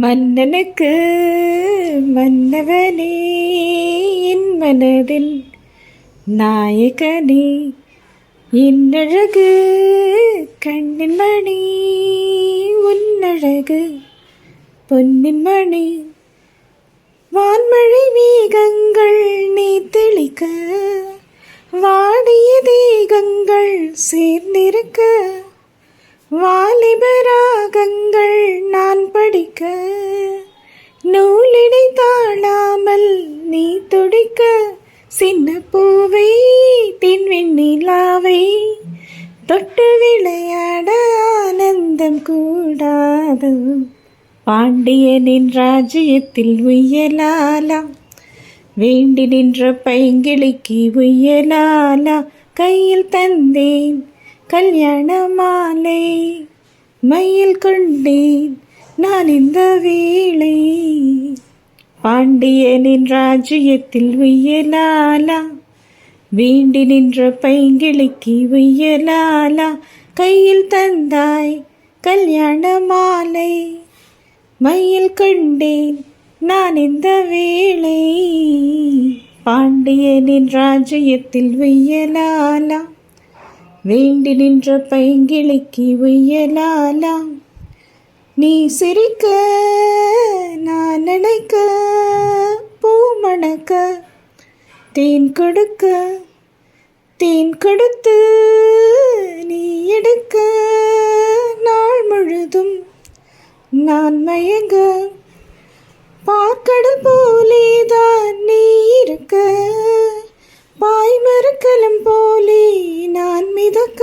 மன்னனுக்கு மன்னவனே என் மனதின் நாயகனே என்னழகு கண்ணின் மணி உன்னழகு பொன்னின் மணி. வான்மழை மேகங்கள் நீ தெளிக்க வாடிய தேகங்கள் சேர்ந்திருக்க வாலிபராகங்கள் நான் படிக்க இருக்க சின்ன பூவை தென்வெண்ணிலாவை தொட்டு விளையாட ஆனந்தம் கூடாது. பாண்டியனின் ராஜ்யத்தில் உயலாலாம் வேண்டி நின்ற பைங்கிளிக்கு உய்யலாலா கையில் தந்தேன் கல்யாண மாலை மயில் கொண்டேன் நான் இந்த வேளை. பாண்டியனின் ராஜ்யத்தில் உய்யலாலா வீண்டி நின்ற பைங்கிளிக்கு உய்யலாலா கையில் தந்தாய் கல்யாண மாலை மயில் கண்டேன் நான் இந்த வேளை. பாண்டியனின் ராஜ்யத்தில் வெய்யலாலா வேண்டி நின்ற பைங்கிளிக்கு வெய்யலாலா நீ சிரிக்க நான் நினைக்க பூ மணக்க தேன் கொடுக்க தேன் கொடுத்து நீ எடுக்க. நாள் முழுதும் நான் மயங்க பார்க்கடல் போலே தான் நீ இருக்க. பாய் மறுக்கலம் போலே நான் மிதக்க.